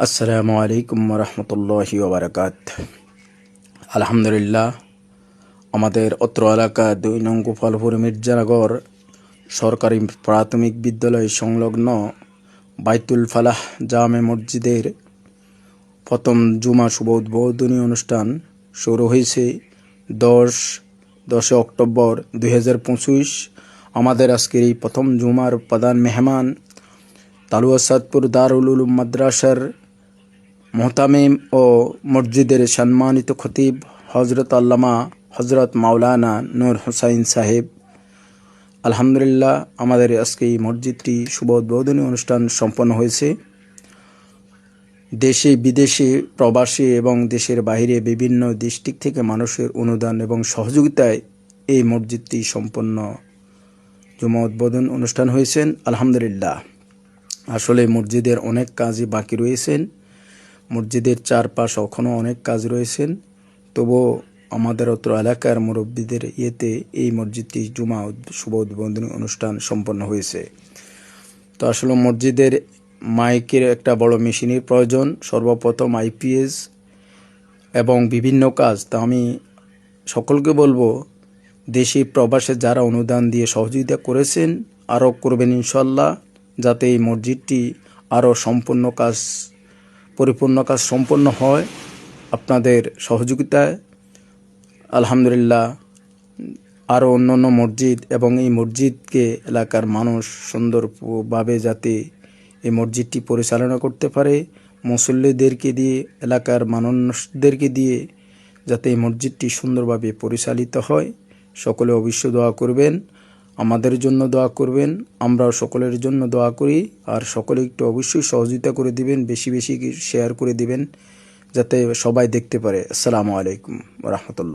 আসসালামু আলাইকুম রহমতুল্লাহি ওবরাকাত। আলহামদুলিল্লাহ, আমাদের অত্র এলাকা দুই নং গোপালপুর মির্জানগর সরকারি প্রাথমিক বিদ্যালয় সংলগ্ন বাইতুল ফালাহ জামে মসজিদের প্রথম জুমা শুভ উদ্বোধনী অনুষ্ঠান শুরু হয়েছে দশ, দশে অক্টোবর দুই হাজার পঁচিশ। আমাদের আজকের এই প্রথম জুমার প্রধান মেহমান তালুয়া সাদপুর দারুল উলুম মাদ্রাসার মোহতামিম ও মসজিদের সম্মানিত খতিব হজরত আল্লামা হজরত মাওলানা নূর হুসাইন সাহেব। আলহামদুলিল্লাহ, আমাদের আজকে এই মসজিদটি শুভ উদ্বোধনী অনুষ্ঠান সম্পন্ন হয়েছে। দেশে, বিদেশে, প্রবাসী এবং দেশের বাইরে বিভিন্ন ডিস্ট্রিক্ট থেকে মানুষের অনুদান এবং সহযোগিতায় এই মসজিদটি সম্পন্ন জুমা উদ্বোধন অনুষ্ঠান হয়েছেন। আলহামদুলিল্লাহ। আসলে মসজিদের অনেক কাজই বাকি রয়েছেন। মসজিদের চারপাশ এখনও অনেক কাজ রয়েছেন। তবুও আমাদের অত্র এলাকার মুরব্বীদের ইয়েতে এই মসজিদটি জুমা শুভ উদ্বোধনী অনুষ্ঠান সম্পন্ন হয়েছে। তো আসলে মসজিদের মাইকের একটা বড় মেশিনের প্রয়োজন, সর্বপ্রথম আইপিএস এবং বিভিন্ন কাজ। তা আমি সকলকে বলব, দেশে প্রবাসে যারা অনুদান দিয়ে সহযোগিতা করেছেন আরও করবেন ইনশাল্লাহ, যাতে এই মসজিদটি আরও সম্পূর্ণ কাজ পরিপূর্ণ কাজ সম্পন্ন হয় আপনাদের সহযোগিতায়। আলহামদুলিল্লাহ, আরও অন্যান্য মসজিদ এবং এই মসজিদকে এলাকার মানুষ সুন্দরভাবে যাতে এই মসজিদটি পরিচালনা করতে পারে, মুসল্লিদেরকে দিয়ে, এলাকার মানুষদেরকে দিয়ে যাতে এই মসজিদটি সুন্দরভাবে পরিচালিত হয়। সকলে অবশ্য দোয়া করবেন। আমাদের জন্য দোয়া করবেন, আমরাও সকলের জন্য দোয়া করি, আর সকলে একটু অবশ্যই সহযোগিতা করে দিবেন, বেশি বেশি শেয়ার করে দিবেন, যাতে সবাই দেখতে পারে। আসসালামু আলাইকুম রহমতুল্লাহ।